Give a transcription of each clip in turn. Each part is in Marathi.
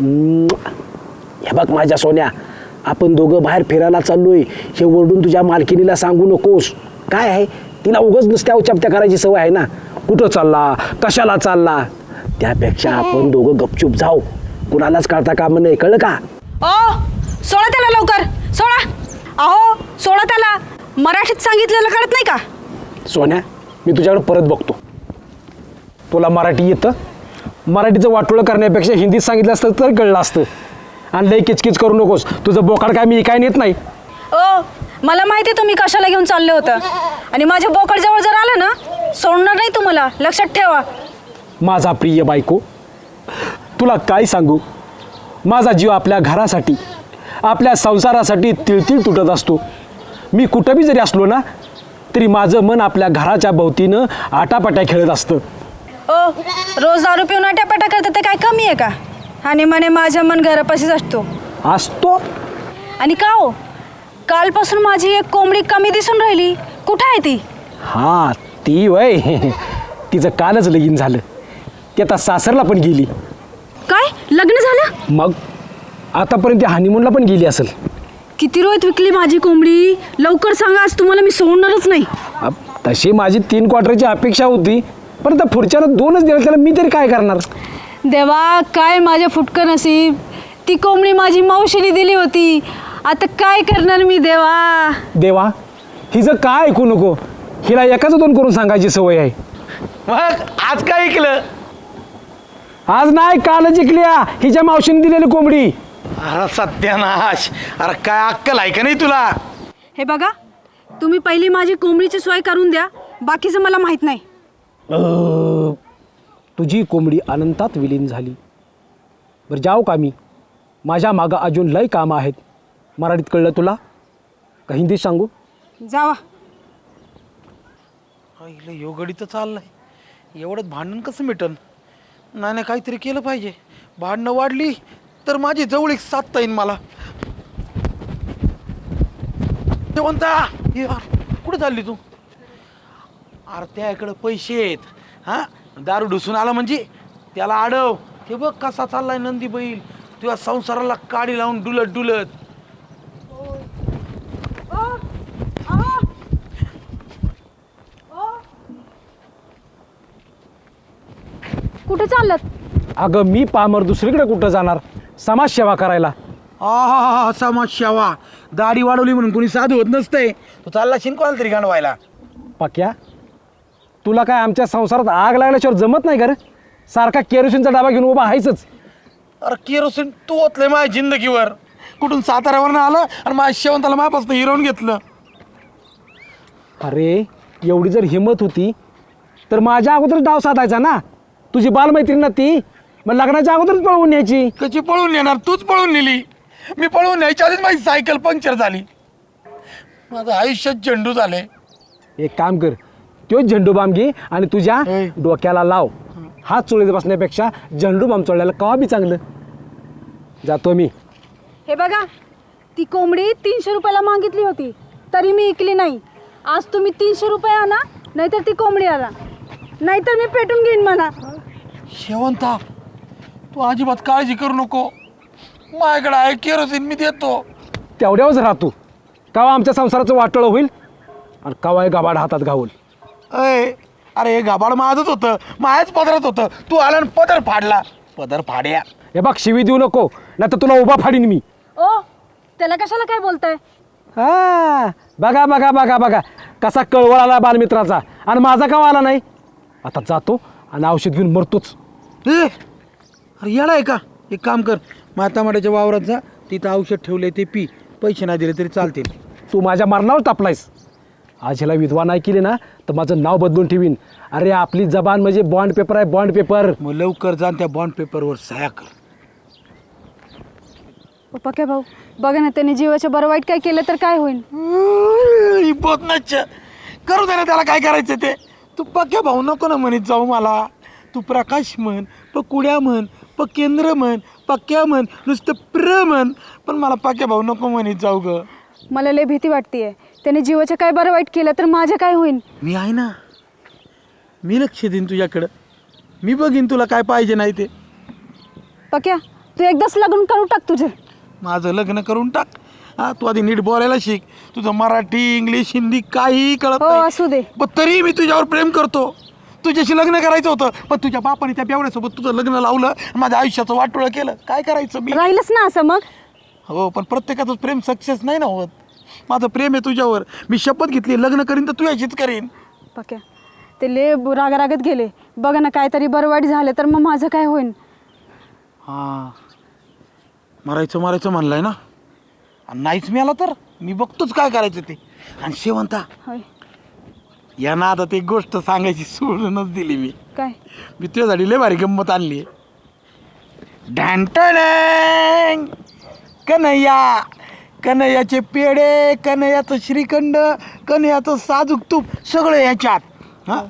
हे बघ माझ्या सोन्या आपण दोघं बाहेर फिरायला चाललोय. हे ओरडून तुझ्या मालकिनीला सांगू नकोस. काय आहे? तिला उगच नुसत्या उचापत्या करायची सवय आहे ना? कुठं चालला? कशाला चालला? त्यापेक्षा आपण दोघं गपचूप जाऊ. कुणालाच कळता कामा नाही. कळलं का? ओ सोडा त्याला लवकर. सोडा. अहो सोडा त्याला. मराठीत सांगितलेलं कळत नाही का? सोन्या मी तुझ्याकडे परत बघतो. तुला मराठी येतं? मराठीचं वाटोळं करण्यापेक्षा हिंदीत सांगितलं असतं तर कळलं असतं. आणि लई किचकिच करू नकोस. तुझं बोकाड काय मी काय नेत नाही? ओ मला माहिती आहे तुम्ही कशाला घेऊन चालले होतं. आणि माझ्या बोकड जवळ जर आलं ना सोडणार नाही तुम्हाला. लक्षात ठेवा. माझा प्रिय बायको तुला काय सांगू? माझा जीव आपल्या घरासाठी आपल्या संसारासाठी तिळतिळ तुटत असतो. मी कुठं बी जरी असलो ना तरी माझं मन आपल्या घराच्या भोवतीनं आटापाट्या खेळत असतं. ओ रोज दारू पिऊन आट्यापाट्या करते ते काय कमी आहे का? आणि म्हणे माझं मन घरापाशीच असतो. असतो? आणि का हो? कालपासून माझी एक कोंबडी कमी दिसून राहिली. कुठं आहे ती? हां ती वय. तिचं कालच लगीन झालं. ती आता सासरला पण गेली. काय? लग्न झालं? मग? आतापर्यंत ती हनीमूनला पण गेली असेल. किती रोहित विकली माझी कोंबडी? लवकर सांगा आज तुम्हाला मी सोडणारच नाही. तशी माझी तीन क्वार्टरची अपेक्षा होती. पण आता पुढच्याला दोनच दिवस त्याला मी तरी काय करणार? देवा काय माझ्या फुटकं नसीब? ती कोंबडी माझी मावशीने दिली होती. आता काय करणार मी देवा? देवा हिचं काय ऐकू नको? हिला एकाच दोन करून सांगायची सवय आहे. मग आज काय ऐकलं? आज नाही काल जिंकल्या हिच्या मावशीने दिलेली कोंबडी. अरे सत्यानाश. अरे काय अक्कल आहे का नाही तुला? हे बघा तुम्ही पहिली माझी कोंबडीची सोय करून द्या. बाकीचं मला माहीत नाही. तुझी कोंबडी अनंतात विलीन झाली. बरं जाऊ का मी? माझ्या मागं अजून लय कामं आहेत. मराठीत कळलं तुला? का हिंदीत सांगू? जावा. इलं योगडी तर चाललंय. एवढंच भांडण कसं मिटन? नाही नाही काहीतरी केलं पाहिजे. भांडणं वाढली तर माझी जवळीक साधता येईन मला. जेवणता ये यार, कुठं चालली तू? अरे त्याकडं पैसे आहेत. हां? दारू ढुसून आला म्हणजे त्याला अडव हे बघ कसा चाललाय नंदी बैल. तुझ्या संसाराला काडी लावून डुलत डुलत. कुठे चाललात? अगं मी पामर दुसरीकडे कुठं जाणार? समाजसेवा करायला. आहा समाज सेवा दाढी वाढवली म्हणून कोणी साधू होत नसतंय. तू चालला शिन कोणाला तरी गांडवायला. पक्या? तुला काय आमच्या संसारात आग लागल्याशिवाय जमत नाही का रे? सारखा केरोसिनचा डाबा घेऊन उभा आहेच अरे केरोसिन तू ओतलंय माझ्या जिंदगीवर. कुठून साताऱ्यावरनं आलं आणि माझ्या शेवंताला माझ्यापासून हिरवून घेतलं? अरे एवढी जर हिंमत होती तर माझ्या अगोदरच डाव साधायचा ना? तुझी बालमैत्रीण ना ती? मग लग्नाच्या अगोदरच पळवून न्यायची. कशी पळून नेणार? तूच पळून नेली. मी पळून न्यायच्या आधीच माझी सायकल पंक्चर झाली. माझं आयुष्य झेंडू झाले एक काम कर तो झेंडू बाम घे आणि तुझ्या ए. डोक्याला लाव. हात चोळीत बसण्यापेक्षा झेंडू बाम चोळल्याला कवा बी चांगलं. जातो मी. हे बघा ती कोंबडी तीनशे रुपयाला मागितली होती तरी मी इकली नाही. आज तुम्ही तीनशे रुपये आणा नाहीतर ती कोंबडी आणा. नाहीतर मी पेटून घेईन म्हणा. शेवंता तू अजिबात काळजी करू नको. माझ्याकडे आहे केरोसिन मी देतो. तेवढ्यावरच राहतो. कवा आमच्या संसाराचं वाटोळं होईल आणि कवा हे गाबाड हातात घावल अय अरे हे गाबाड माझंच होतं. माझ्याच पदरात होतं. तू आला आणि पदर फाडला. पदर फाड्या. हे बघ शिवी देऊ नको. नाही तर तुला उभा फाडीन मी. ओ त्याला कशाला काय बोलताय? हा बघा बघा बघा बघा. कसा कळवळ आला बालमित्राचा. आणि माझा का आला नाही? आता जातो आणि औषध घेऊन मरतोच. ए अरे येडा आहे का? एक काम कर. मातामाड्याच्या वावरात जा. तिथं औषध ठेवलंय ते पी. पैसे नाही दिले तरी चालतील. तू माझ्या मरणावर तापलायस. आज ह्याला विधवा नाही केली ना तर माझं नाव बदलून ठेवीन. अरे आपली जबान म्हणजे बॉन्ड पेपर आहे बॉन्ड पेपर मग लवकर जा आणि त्या बॉन्ड पेपरवर सह्या कर. पक्या भाऊ? बघा ना त्याने जीवाच्या बरं वाईट काय केलं तर काय होईल? ही बोतनाच करू दे ना त्याला काय करायचं ते. तू पक्या भाऊ नको ना म्हणत जाऊ मला. तू प्रकाश म्हण प कुड्या म्हण प केंद्र म्हण पक्या म्हण नुसतं प्र म्हण. पण मला पक्या भाऊ नको म्हणत जाऊ ग. मला लय भीती वाटतेय. त्याने जीवाचं काय बरं वाईट केलं तर माझं काय होईल मी आहे ना. मी लक्ष देईन तुझ्याकडं. मी बघीन तुला काय पाहिजे नाही ते. पक्या तू एकदाच लग्न करून टाक तुझे. माझं लग्न करून टाक. हा तू आधी नीट बोलायला शिक. तुझं मराठी इंग्लिश हिंदी काही कळत हो नाही. असू दे. पण तरी मी तुझ्यावर प्रेम करतो. तुझ्याशी लग्न करायचं होतं पण तुझ्या बापाने त्या बेवड्यासोबत तुझं लग्न लावलं माझ्या आयुष्याचं वाटोळं केलं. काय करायचं मी? राहिलंच ना असं मग? हो पण प्रत्येकाचं प्रेम सक्सेस नाही ना होत. माझं प्रेम आहे तुझ्यावर. मी शपथ घेतली लग्न करीन तर तुझ्याशीच करीन. पक्या. ते ले रागारागत गेले. बघ ना काहीतरी बरं वाईट झालं तर मग माझं काय होईल हां. मरायचं मारायचं म्हणलंय ना? आणि नाहीच मिळालं तर मी बघतोच काय करायचं ते. आणि शेवंता होय. यांना आता ती गोष्ट सांगायची सोडूनच दिली मी. काय? मी तुझ्यासाठी लय भारी गंमत आणली. ढांटण कन्हैया! कन्हैयाचे पेढे कन्हैयाचं श्रीखंड कन्हैयाचं साजूक तूप सगळं ह्याच्यात हा?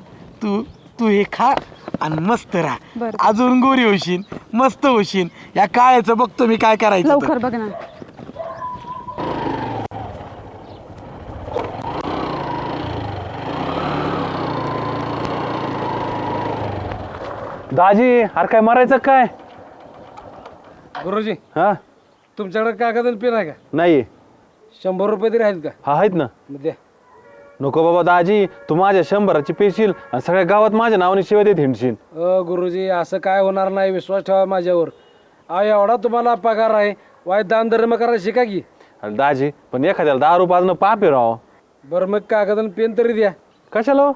तू तू हे खा आणि मस्त राहा. बरं. अजून गोरी होशील मस्त होशील या काळ्याचं बघतो मी काय करायचं. लवकर बघ ना. दाजी अरे काय मारायचं काय? गुरुजी. हा? तुमच्याकडे कागद आणि पेन आहे का? नाही. शंभर रुपये तरी आहेत का? हा आहेत ना. मग द्या. नको बाबा दाजी तू माझ्या शंभराची पेशील आणि सगळ्या गावात माझ्या नावाने शिवाय देत हिंडशील. अ गुरुजी असं काय होणार नाही विश्वास ठेवा माझ्यावर. अहो एवढा तुम्हाला पगार आहे वाईट दान धर्म करायला शिका की. अरे दाजी पण एखाद्याला दारू पाजणं पाप आहे राव. बरं मग कागद आणि पेन तरी द्या. कशाला हो?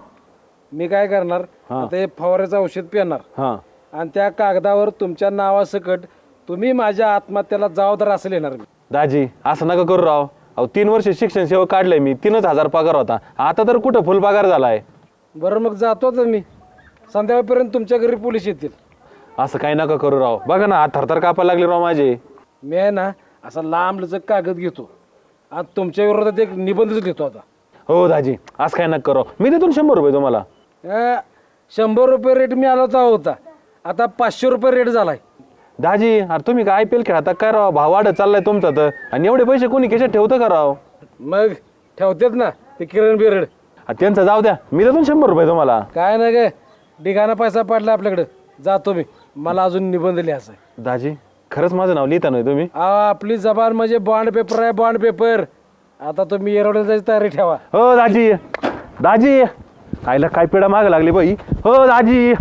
मी काय करणार? हा. आता हे फवाऱ्याचं औषध पेणार हा. आणि त्या कागदावर तुमच्या नावासकट तुम्ही माझ्या आत्महत्याला जबाबदार असं लिहिणार मी. दाजी असं नका करू राव. अहो तीन वर्ष शिक्षण सेवा काढलंय मी तीनच हजार पगार होता. आता तर कुठं फुल पगार झालाय? बरं मग जातोच मी. संध्याकाळपर्यंत तुमच्या घरी पोलीस येतील. असं काही नका करू राव. बघा ना हात थरथर कापायला लागले राव माझे. मी आहे ना असा लांब लचक कागद घेतो. आणि तुमच्या विरोधात एक निबंधच घेतो आता. हो दाजी असं काय नका करू मी देतो ना शंभर रुपये तुम्हाला. अ, शंभर रुपये रेट मी आला होता. आता पाचशे रुपये रेट झालाय. दाजी अरे तुम्ही काय आय पी एल खेळता? काय राव भाव वाढत चाललाय तुमचा तर. आणि एवढे पैसे कोणी केशात ठेवतं का राव? मग ठेवतेत ना ते किरण बिरड. आ, त्यांचं जाऊ द्या. मी देतो ना शंभर रुपये तुम्हाला. काय ना गे डिगाना पैसा पडला आपल्याकडे. जातो मी मला अजून निबंध लिहायचा आहे. दाजी खरंच माझं नाव लिहिता नाही तुम्ही. अहो, आपली जबान म्हणजे बॉन्ड पेपर आहे बॉन्ड पेपर आता तुम्ही एरवड्याला जायची तयारी ठेवा. हो दाजी. दाजी. आईला काय पिढा माग लागली बाई. हो दाजी.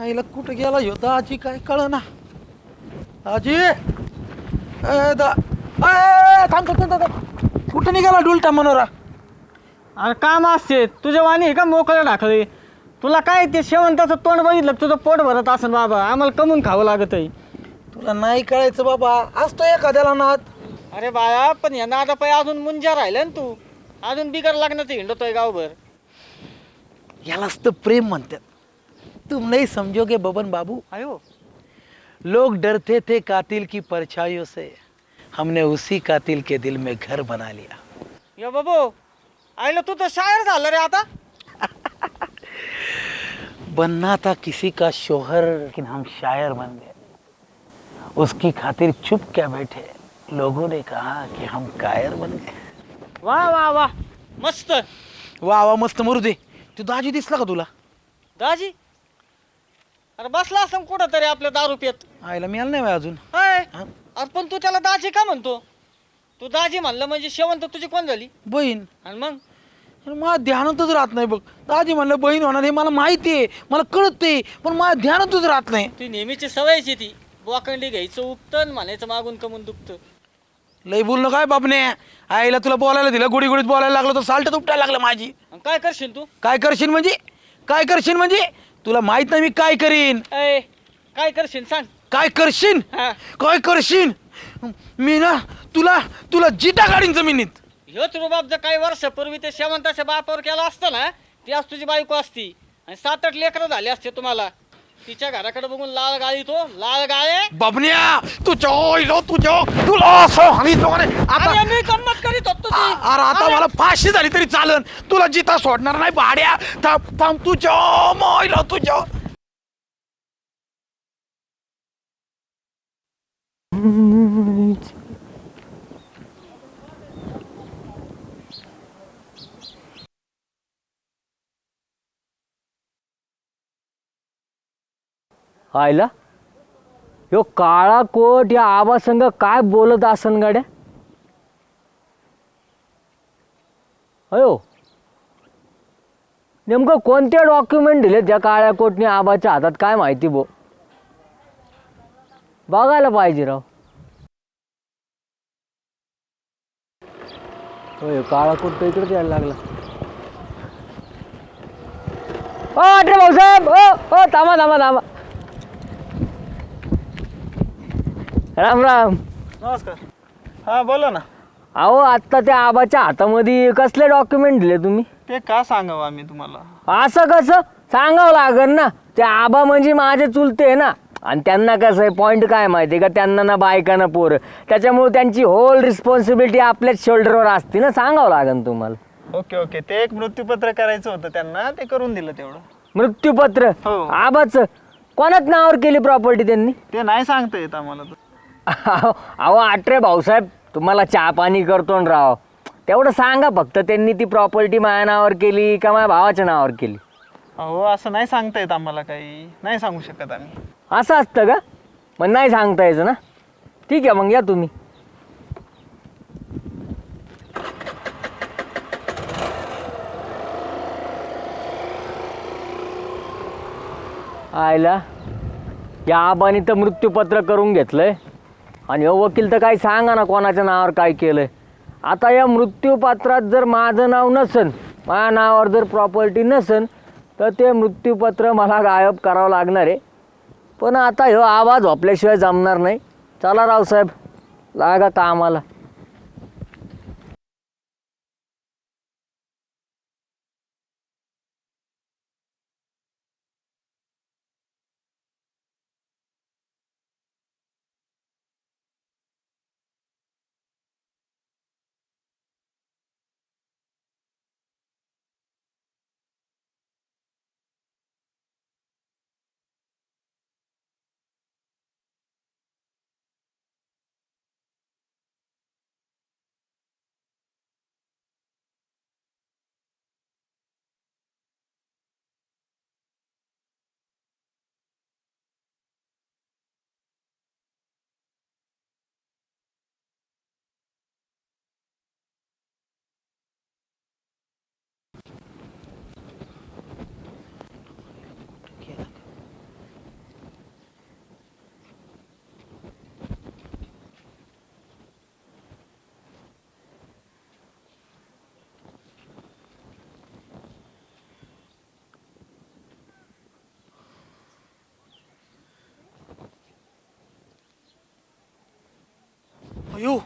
आईला कुठं गेला ह्यो? दाजी काय कळ ना दाजी! ए, दा ए, थांब थांब थांब थांब. कुठं निघाला डुलटा मनोरा? अरे काम असते. तुझ्या वाणी का मोकळं टाकले तुला काय ते शेवंताचं तोंड बघितलं तुझं पोट भरत असेल बाबा. आम्हाला कमून खावं लागत आहे तुला नाही कळायचं बाबा. असतो एखाद्याला नाद. अरे बाळा पण या नादा पाय अजून मुंजा राहिलं ना तू. अजून बिगर लागण्याचं हिंडतोय गावभर. यालाच तर प्रेम म्हणतात. तुम नाही समजोगे बबन बाबू? अयो लोग डरते थे कातिल की परछाइयों से। हमने उसी कातिल के दिल में घर बना लिया। यो बाबू आईला तू तर शायर झालं रे आता। बनना था किसी का शोहर लेकिन हम शायर बन गए। उसकी खातिर चुप क्या बैठे? लोगों ने कहा कि हम कायर बन गए। वा वा वा मस्त। वा वा मस्त मरू दे तू दाजी दिसला का तुला? दाजी? अरे बसला असं कुठं तरी आपल्या दारू पित. आईला मिळालं नाही अजून. हाय हा? अरे पण तू त्याला दाजी का म्हणतो? तू दाजी म्हणलं म्हणजे शेवंत तुझी कोण झाली? बहीण. आणि मग? अरे मला ध्यानातच राहत नाही बघ. दाजी म्हणलं बहीण होणार हे मला माहिती आहे. मला कळत आहे पण मला ध्यानातच राहत नाही. ती नेहमीची सवयची ती. बोकंडी घ्यायचं उपतं म्हणायचं मागून कमून दुखतं. लय बोलणं काय बापने? आईला तुला बोलायला दिलं गुडी गुडीत बोलायला लागलो तर साल्ट तुपटायला लागलं माझी. आणि काय करशील तू? काय करशील म्हणजे? काय करशील म्हणजे? तुला माहीत नाही मी काय करीन. ए काय करशील सांग. काय करशील हा. काय करशील मी ना तुला तुला जिटा काढीन जमिनीत. ह्योच रुबाब जर काही वर्षापूर्वी ते शेवंताच्या बापावर केला असतं ना ती आज तुझी बायको असती. आणि सात आठ लेकरं झाले असते तुम्हाला. तिच्या घराकडे बघून लाल गाळी तो लाल गाळे बाबन्या तुझ्या ओयलो तुझ्या तुला असं हाणीतो का नाही? आता अरे मी गंमत करीत होतो ती. अरे आता मला फाशी झाली तरी चालन तुला जिता सोडणार नाही भाड्या थांब थांब तुझ्या मोयलो तुझ्या आयला? यो काळा कोट या आबासंग काय बोलत असन गाड्या? अयो. नेमकं कोणते डॉक्युमेंट दिले त्या काळ्या कोटने आबाच्या हातात? काय माहिती बो. बघायला पाहिजे राव. होय काळा कोट तर इकडेच यायला लागला. ओ अठरे भाऊसाहेब ओ ओ थांबा थांबा थांबा. राम राम. नमस्कार. हा बोला ना. अहो आत्ता त्या आबाच्या हातामध्ये कसले डॉक्युमेंट दिले तुम्ही? ते का सांगावं आम्ही तुम्हाला? असं कसं? सांगावं लागेल ना. ते आबा म्हणजे माझे चुलते आहे ना. आणि त्यांना कसं आहे पॉईंट काय माहिती आहे का? त्यांना ना बायका ना पोरं. त्याच्यामुळे त्यांची होल रिस्पॉन्सिबिलिटी आपल्याच शोल्डरवर असते ना. सांगावं लागेल तुम्हाला. Okay okay. ते एक मृत्यूपत्र करायचं होतं त्यांना. ते करून दिलं तेवढं. मृत्यूपत्र? हो. आबाचं? कोणाच नावावर केली प्रॉपर्टी त्यांनी? ते नाही सांगता येत आम्हाला तर. अहो अहो, आटरे भाऊसाहेब तुम्हाला चहा पाणी करतो ना राव. तेवढं सांगा फक्त त्यांनी ती प्रॉपर्टी माझ्या नावावर केली का माझ्या भावाच्या नावावर केली? अहो असं नाही सांगता येत आम्हाला काही. नाही सांगू शकत आम्ही. असं असतं का? मग नाही सांगता यायचं ना? ठीक आहे मग या तुम्ही. आयला या आबानी तर मृत्यूपत्र करून घेतलंय. आणि हो वकील तर काही सांगा ना कोणाच्या नावावर काय केलं आता या मृत्यूपत्रात जर माझं नाव नसन माझ्या नावावर जर प्रॉपर्टी नसन तर ते मृत्यूपत्र मला गायब करावं लागणार आहे. पण आता ह्यो आवाज आपल्याशिवाय जमणार नाही. चला रावसाहेब लागा कामाला. अयो.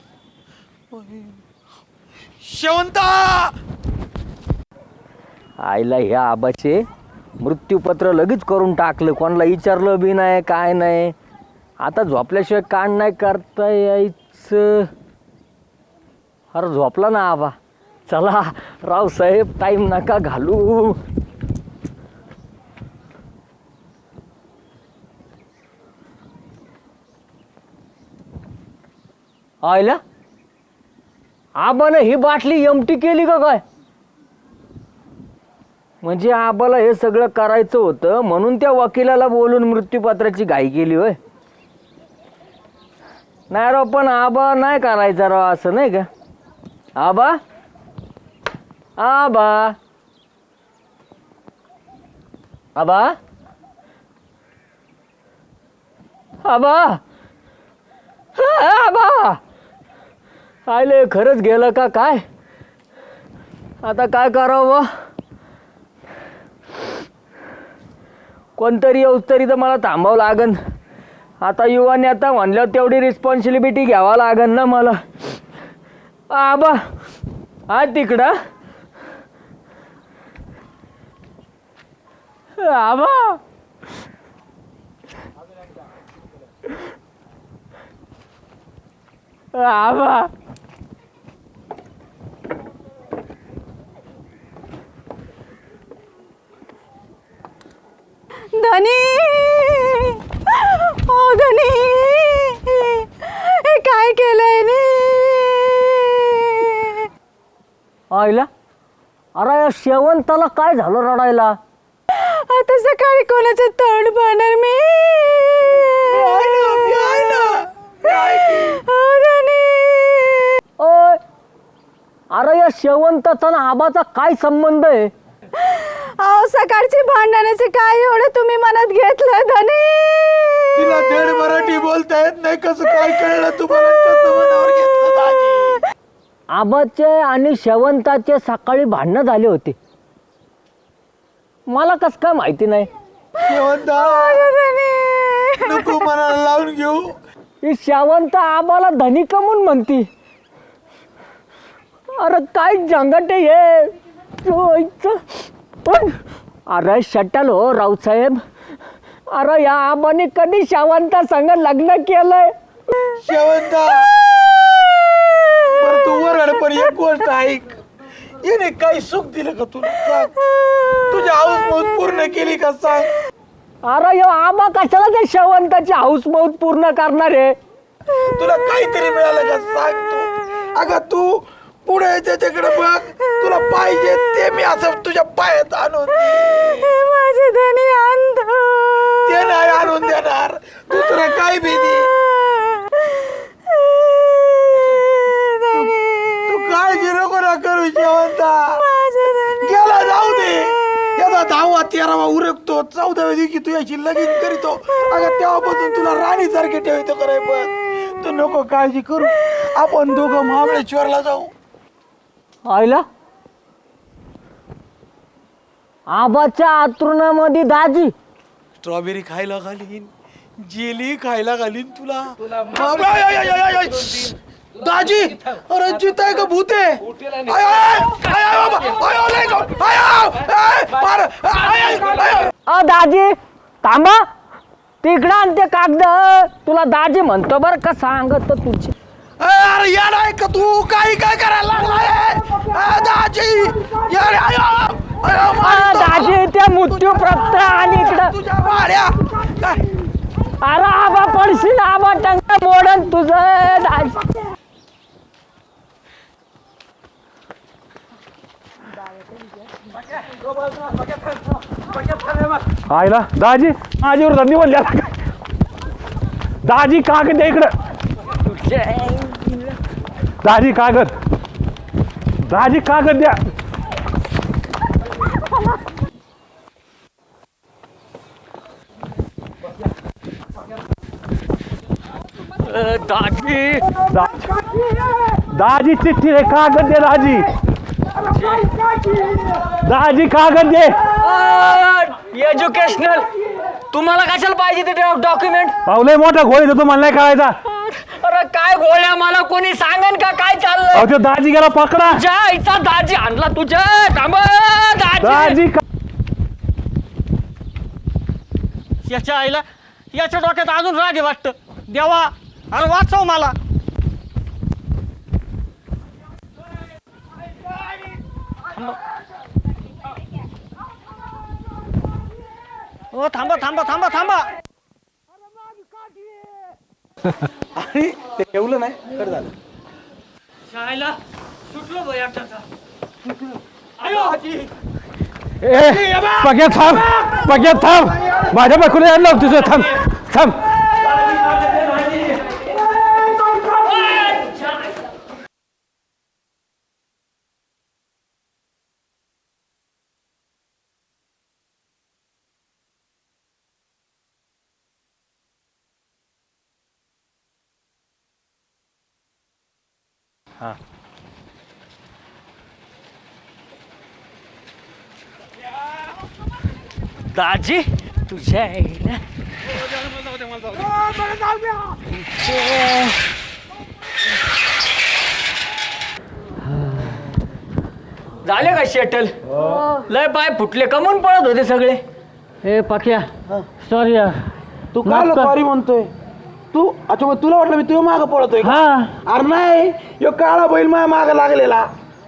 शेवंता! आईला ह्या आबाचे मृत्यूपत्र लगेच करून टाकलं. कोणाला विचारलं बी नाही काय नाही. आता झोपल्याशिवाय कान नाही करता यायचं. अरे झोपला ना आबा. चला रावसाहेब टाईम नका घालू. आयला? आबानं ही बाटली एमटी केली का काय? म्हणजे आबाला हे सगळं करायचं होतं म्हणून त्या वकिलाला बोलून मृत्यूपात्राची घाई केली होय. नाही राव पण आबा नाही करायचा राव असं नाही का? आबा? आबा? आबा? आबा? आबा? आले खरंच गेलं का काय? आता काय करावं? कोणतरी येऊस तरी तर मला थांबावं लागन. आता युवा नेता म्हणल्यावर तेवढी रिस्पॉन्सिबिलिटी घ्यावा लागन ना मला. आबा हा तिकडं. आबा. आबा धनी ओ धनी हे काय केलंय नी आईला अरे या शेवंताला काय झालं रडायला? आता सकाळी कोणाचं तोंड पाहणार मी? ओ धनी ओय अरे या शेवंताचा ना आबाचा काय संबंध आहे? अहो सकाळची भांडणाचे काय एवढं तुम्ही मनात घेतलं धनी? तिला धड मराठी बोलता येत नाही कसं काय कळलं तुम्हाला? कसं मनावर घेतलं दाजी? आबाचे आणि शेवंताचे सकाळी भांडणं झाले होते. मला कस काय माहिती नाही. शेवंता नको मनाला लावून घेऊ. ही शेवंत आबाला धनी कमून म्हणती? अरे काय जंगट हे? जोईचं. पण अरे शटल हो रावसाहेब अरे या आबाने कधी शेवंता संग लग्न केलंय? शेवंता बरं तू वरड पण एक गोष्ट ऐक. येणे काही सुख दिलं का तुला? सांग. तुझ्या हाऊस मौत पूर्ण केली का सांग? अरे यो आबा कशाला ते शेवंताची हाऊस मौत पूर्ण करणार आहे? तुला काहीतरी मिळालं का सांग तू? अगं तू पुढे त्याच्याकडे बघ तुला पाहिजे ते मी असं तुझ्या पायात आणून देईन. माझे धनी अंध. ते नाही आणून देणार. दुसरं काय भीती तू काळजी नको ना करू शेवंता गेला जाऊ दे याचा दहावा तेरावा उरकतो. चौदाव्या दिवशी तू याची लगीन करीतो. अगं तेव्हापासून तुला राणी सारखे ठेवतो कराय पण. तू नको काळजी करू. आपण दोघं महाबळेश्वरला जाऊ. आईला? आबाच्या आतरुणामध्ये दाजी. स्ट्रॉबेरी खायला घालीन जेली खायला घालीन तुला. बाबा, दाजी अरे जित आहे का भूत आहे आय, आय, आय, आय, बाबा. आय, आय, लय गं. आय, आय, आय, मार. आय, आय, आय, आय. अ दाजी थांबा तिकडं आण ते कागद तुला दाजी म्हणतो बर का सांगत तुझी अरे यार आहे का तू काही काय करायला लागलाय दाजी यार आय, आय, आय, आय, मारतो. दाजी त्या मृत्यू पत्र आणि इकडं तुझ्या वाड्या काय? अरे आबा पडशील आबा टंग मोडन तुझं दाजी आईला दाजी माझ्यावर धंदी म्हणल्या दाजी कागद द्या इकडं. दाजी कागद. दाजी कागद द्या. दाजी. दाजी चिठ्ठी रे कागद दे दाजी. दाजी कागद दे. एज्युकेशनल तुम्हाला कशाला पाहिजे ते डॉक्युमेंट पावलंय मोठा घोळ येतो मला नाही कळायचा अरे काय गोळ्या मला कोणी सांगन का? काय चाललंय? अहो ते दाजी गेला पकडा तुझ्या दाजी आणला तुझ्या. थांब दाजी. दाजी का- याच्या आईला याच्या डोक्यात अजून राग आहे वाटतं. देवा अरे वाचव मला. ओ थांबा थांबा थांबा थांबा. आणि ते ठेवलं नाही कर झालं. शाळेला सुटलो भाई ए पग्या थांब. पग्या थांब. माझ्या बायकोला आणलं तुझं थांब. थांब. दाजी तुझ्या आईला. झाले का शेटल? लय पाय फुटले कमून पळत होते सगळे. हे पाक्या सॉरी यार. तू काय सॉरी म्हणतोय? तू अच्छा मग तुला वाटलं मी तुझ्या मागं पळतोय का? हा. अरे नाही यो काळा बैल माझ्या मागं लागलेला.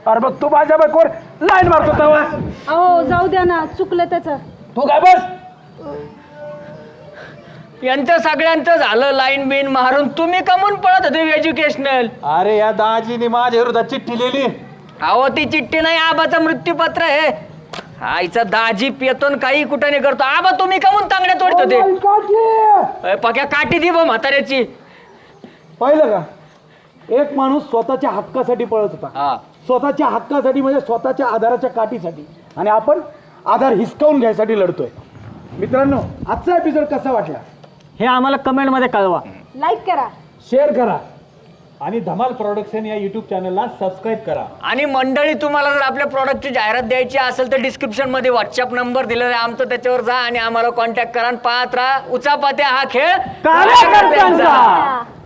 अरे बघ तू माझ्या बायकोवर लाईन मारतो तेव्हा अहो जाऊ द्या ना चुकलं त्याचं. तू काय बस? यांचं सगळ्यांचं झालं लाईन बिन मारून. तुम्ही कमून पळत होते एज्युकेशनल अरे या दाजीने माझ्या विरोधात चिठ्ठी लिहिली. अहो ती चिठ्ठी नाही आबाचं मृत्यूपत्र आहे. आईचा दाजी पेतून काही कुठं नाही करतो. आबा तुम्ही कमून तांगड्या तोडत होते अय, पक्या काठी दी बा म्हाताऱ्याची. पाहिलं का? एक माणूस स्वतःच्या हक्कासाठी पळत होता. हा. स्वतःच्या हक्कासाठी म्हणजे स्वतःच्या आधाराच्या काठीसाठी. आणि आपण आधार हिसकावून घ्यायसाठी लढतोय. मित्रांनो आजचा एपिसोड कसा वाटला? हे आम्हाला कमेंटमध्ये कळवा. लाईक करा शेअर करा. आणि धमाल प्रोडक्शन या युट्यूब चॅनलला सबस्क्राईब करा. आणि मंडळी तुम्हाला जर आपल्या प्रॉडक्टची जाहिरात द्यायची असेल तर डिस्क्रिप्शनमध्ये व्हॉट्सअप नंबर दिलेला आहे. आमचं त्याच्यावर जा आणि आम्हाला कॉन्टॅक्ट करा आणि पाहत राहा. उचापात्या हा खेळ कार्यकर्त्यांचा.